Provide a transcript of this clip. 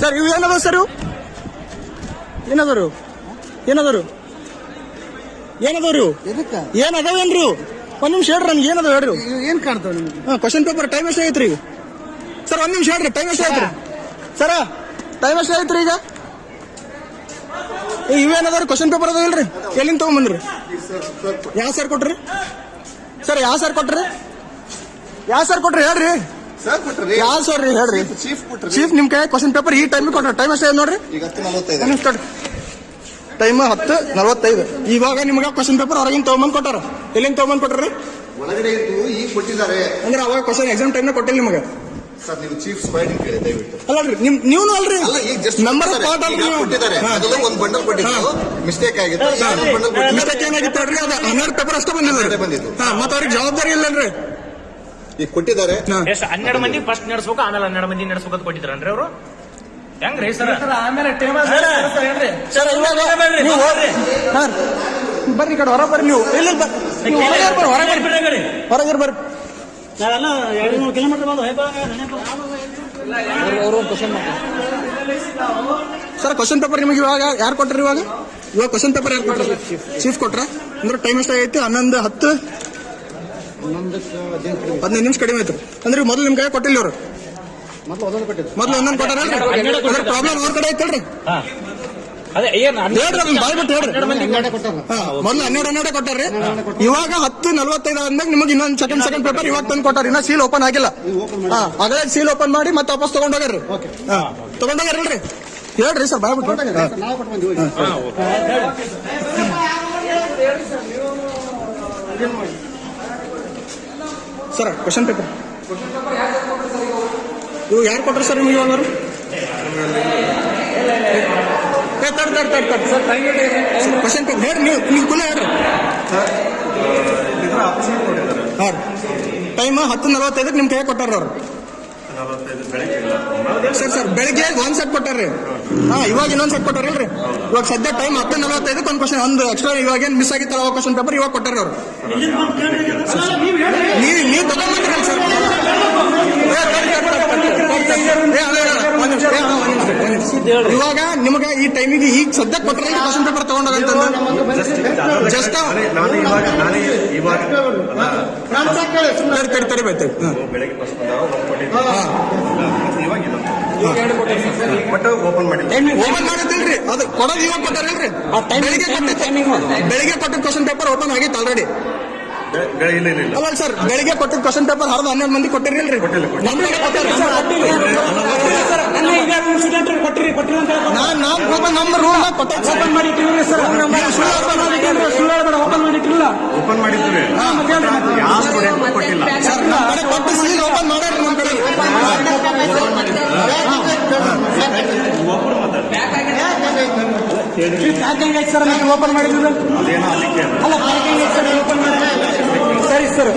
Sir ಇವು ಏನದ sir ಏನದರು? ಏನದರು? ಏನದವ್ರು ಏನ್ ಅದಾವೇನ್ರಿ? ಒಂದ್ ನಿಮಿಷ ಹೇಳ್ರಿ ನನ್ಗೆ ಏನದ ಹೇಳ್ರಿ ಏನ್ ಕಾಣ್ತಾವ ನಿಮ್ಗೆ? ಕ್ವಶನ್ ಪೇಪರ್ ಟೈಮ್ ಎಷ್ಟು ಐತ್ರಿ ಸರ್ ಒಂದ್ ನಿಮಿಷ ಹೇಳ್ರಿ ಟೈಮ್ ಎಷ್ಟು ಐತ್ರಿ ಸರ ಟೈಮ್ ಎಷ್ಟು ಐತ್ರಿ ಈಗ? ಇವೇನದಾರ ಕ್ವಶನ್ ಪೇಪರ್ ಅದಾವ ಇಲ್ರಿ? ಎಲ್ಲಿಂದ ತಗೊಂಬಂದ್ರಿ? ಯಾವ ಸರ್ ಕೊಟ್ರಿ? ಸರ್ ಯಾವ ಸರ್ ಕೊಟ್ರಿ? ಯಾವ ಸರ್ ಕೊಟ್ರಿ? ಹೇಳ್ರಿ. ಸರ್ ಕೊಟ್ರಿ ಯಾ ಸರ್ ರೀ ಹೇಳ್ರಿ? ಚೀಫ್ ಕೊಟ್ರಿ ಚೀಫ್ ನಿಮ್ ಕೈ ಕ್ವಶನ್ ಪೇಪರ್ ಈ ಟೈಮ್ ಕೊಟ್ರ. ಟೈಮ್ ಅಷ್ಟೇ ನೋಡ್ರಿ? ಈಗ ಹತ್ತು ನಲವತ್ತೈದು. ಟೈಮ್ ಹತ್ತು ನಲವತ್ತೈದು. ಇವಾಗ ನಿಮ್ಗೆ ಕ್ವಶನ್ ಪೇಪರ್ ಹೊರಗಿನ ತಗೊಂಬಂದ್ ಕೊಟ್ಟಾರ? ಎಲ್ಲಿಂದ ತಗೊಂಬಂದ್ ಕೊಟ್ರಿ? ಒಳಗಡೆ ಇದ್ದು ಈಗ ಕೊಟ್ಟಿದ್ದಾರೆ. ಅಂದ್ರೆ ಅವಾಗ ಕ್ವಶನ್ ಎಕ್ಸಾಮ್ ಟೈಮ್ ಕೊಟ್ಟಿಲ್ಲ ನಿಮಗೆ? ಸರ್ ನೀವು ಚೀಫ್ ಸ್ಪೈಡ್ ಕೇಳಿ ದಯವಿಟ್ಟು. ನಿಮ್ ನೀವು ಅಲ್ರಿ? ನಂಬರ್ ಪಾರ್ಟ್ ಅಲ್ರಿ ನೀವು. ಕೊಟ್ಟಿದ್ದಾರೆ. ಅದೆಲ್ಲ ಒಂದು ಬಂಡಲ್ ಕೊಟ್ಟಿದ್ದು. ಮಿಸ್ಟೇಕ್ ಆಗಿತ್ತು. ಮಿಸ್ಟೇಕ್ ಏನಾಗಿತ್ತು ಅದ ಹನ್ನೆರಡು ಪೇಪರ್ ಅಷ್ಟೇ ಬಂದಿಲ್ಲ. ಹಾ ಮತ್ತೆ ಅವ್ರಿಗೆ ಜವಾಬ್ದಾರಿ ಇಲ್ಲನ್ರಿ ಈಗ ಕೊಟ್ಟಿದ್ದಾರೆ. ಎಷ್ಟು? ಹನ್ನೆರಡು ಮಂದಿ ಫಸ್ಟ್ ನಡೆಸ್ಬೇಕು ಆಮೇಲೆ ಹನ್ನೆರಡು ಮಂದಿ ನಡೆಸಬೇಕು ಅಂತ ಅಂದ್ರೆ ಅವರು? ಹೆಂಗ್ರಿ ಸರ್? ಆಮೇಲೆ ಸರ್ ಇವಾಗ ನೀವು ಹೋಗ್ರಿ ಹಾ. ಬರ್ರಿ ಕಡೆ ಹೊರ ಬರ್ರಿ ನೀವು. ಇಲ್ಲ ಹೊರಗೆ ಬರ್ರಿ ಹೊರಗೆ ಬರ್ರಿ. ನಾವೆಲ್ಲ ಎರಡು ಮೂರು ಕಿಲೋಮೀಟರ್ ಬಂದು ಅವರು ಕ್ವಶನ್ ಮಾಡ್ತಾರೆ ಸರ್ ಕ್ವಶನ್ ಪೇಪರ್ ನಿಮಗೆ ಇವಾಗ ಯಾರು ಕೊಟ್ರಿ ಇವಾಗ? ಇವಾಗ ಕ್ವಶನ್ ಪೇಪರ್ ಯಾರು ಕೊಟ್ರಿ? ಚೀಫ್ ಕೊಟ್ರ? ಅಂದ್ರೆ ಟೈಮ್ ಎಷ್ಟಾಗೈತಿ? ಹನ್ನೊಂದು ಹತ್ತು? ಹದಿನೈದು ನಿಮಿಷ ಕಡಿಮೆ ಆಯ್ತು. ಅಂದ್ರೆ ಮೊದಲು ನಿಮ್ ಕೈ ಕೊಟ್ಟಿಲ್ಲ ಅವರು ಮೊದಲು ಒಂದೊಂದು ಕೊಟ್ಟಿದ್ದು. ಮೊದಲು ಒಂದೊಂದು ಕೊಟ್ಟಾರ ಪ್ರಾಬ್ಲಮ್ ಅವ್ರ ಕಡೆ ಐತಲ್ರಿ? ಹೇಳ್ರಿ ಬಾಯ್ ಬಿಟ್ಟು ಹೇಳ್ರಿ. ಮೊದ್ಲು ಹನ್ನೆರಡು ಹನ್ನೆರಡು ಕೊಟ್ಟಾರ್ರಿ. ಇವಾಗ ಹತ್ತು ನಲ್ವತ್ತೈದು ಅಂದಾಗ ನಿಮಗೆ ಇನ್ನೊಂದು ಸೆಕೆಂಡ್ ಸೆಕೆಂಡ್ ಪೇಪರ್ ಇವಾಗ ತಂದು ಕೊಟ್ಟಾರ. ಇನ್ನ ಸೀಲ್ ಓಪನ್ ಆಗಿಲ್ಲ. ಹಾ ಅದೇ ಸೀಲ್ ಓಪನ್ ಮಾಡಿ ಮತ್ತೆ ವಾಪಸ್ ತಗೊಂಡೋಗ್ರಿ ತಗೊಂಡೋಗ್ರಿ ಹೇಳ್ರಿ ಸರ್ ಬಾಯ್ ಬಿಟ್ಟು ಹಾ. ನಾವು ಕೊಟ್ಟು ಬಂದಿವಿ ಸರ್ ಕ್ವಶನ್ ಪೇಪರ್ ಇವು ಯಾರು ಕೊಟ್ಟರು ಸರ್ ನಿಮಗೆ ಇವಾಗ ತಡ್ ತಡ್ ತಡ್ ತಡ್ ಸರ್ ಕ್ವಶನ್ ಪೇಪರ್ ಹೇಳಿ. ನೀವು ನೀವು ಕುಲ ಹೇಳ್ರಿ. ಹಾಂ ಟೈಮ್ ಹತ್ತು ನಲವತ್ತೈದಕ್ಕೆ ನಿಮ್ಮ ಕೈ ಕೊಟ್ಟಾರ ಅವ್ರು. ಸರ್ ಸರ್ ಬೆಳಿಗ್ಗೆ ಒಂದ್ ಸೆಟ್ ಕೊಟ್ಟಾರ್ರಿ ಹಾ ಇವಾಗ ಇನ್ನೊಂದ್ ಸೆಟ್ ಕೊಟ್ಟಾರಲ್ರಿ ಇವಾಗ ಸದ್ಯ ಟೈಮ್ ಹತ್ತು ನಲವತ್ತೈದಕ್ಕೆ ಒಂದು ಕ್ವಶನ್ ಒಂದು ಎಕ್ಸ್ಟ್ರಾ ಇವಾಗ ಏನ್ ಮಿಸ್ ಆಗಿತ್ತಲ್ಲ ಕ್ವಶನ್ ಪೇಪರ್ ಇವಾಗ ಕೊಟ್ಟಾರ ಅವ್ರು ನೀವು ನೀವು ತಗೊಂಡ್ಬಂದ್ರಲ್ಲ ಸರ್. ಇವಾಗ ನಿಮಗೆ ಈ ಟೈಮಿಗೆ ಈಗ ಸದ್ಯಕ್ಕೆ ಕೊಟ್ಟರೆ ಕ್ವಶನ್ ಪೇಪರ್ ತಗೊಂಡೋಗಂತಂದು ಜಸ್ಟ್ ಇವಾಗ ತಡಿ ತಡಿ ತಡಿ ಬೈತೆ ಬೆಳಗ್ಗೆ ಬಸ್ ಬಂದಾಗ ಒಂದು ಕೊಟ್ಟಿದ್ದೆ ಇವಾಗ ಇದು ಬಟ್ ಓಪನ್ ಮಾಡಿಲ್ಲ ಓಪನ್ ಮಾಡಿದ್ದಿಲ್ರಿ. ಅದು ಕೊಡೋದು ಇವಾಗ ಕೊಟ್ಟಾರಲ್ರಿ. ಬೆಳಿಗ್ಗೆ ಕೊಟ್ಟಿದ್ದು ಬೆಳಿಗ್ಗೆ ಕೊಟ್ಟಿದ್ದ ಕ್ವಶನ್ ಪೇಪರ್ ಓಪನ್ ಆಗಿತ್ತು ಆಲ್ರೆಡಿ ಅಲ್ಲ ಸರ್ ಬೆಳಿಗ್ಗೆ ಕೊಟ್ಟಿದ್ದ ಕ್ವಶನ್ ಪೇಪರ್ ಹರಿದು ಹನ್ನೆರಡು ಮಂದಿ ಕೊಟ್ಟಿರಲ್ರಿ. ನಮ್ಮ ಕಡೆ ಕೊಟ್ಟಾರ್ರಿ ನಾನ್ ನಾನ್ ಓಪನ್ ಕೊಟ್ಟೆ. ಓಪನ್ ಮಾಡಿ ಓಪನ್ ಮಾಡಿಟ್ಟಿಲ್ಲ ಓಪನ್ ಮಾಡಿದ್ವಿ ಯಾವ ಸ್ಟೂಡೆಂಟ್ ಕೊಟ್ಟಿಲ್ಲ ಸರ್ ನಮ್ಮ ಕಡೆ ಕೊಟ್ಟು ಸೀಲ್ ಓಪನ್ ಮಾಡ್ಯಾರ ನಮ್ಮ ಕಡೆ ಸರ್ ಓಪನ್ ಮಾಡಿದ್ರು ಅದೇನೋ ಐತೆ ಸರ್ ಓಪನ್ ಮಾಡಿದ್ರೆ ಸರಿ ಸರ್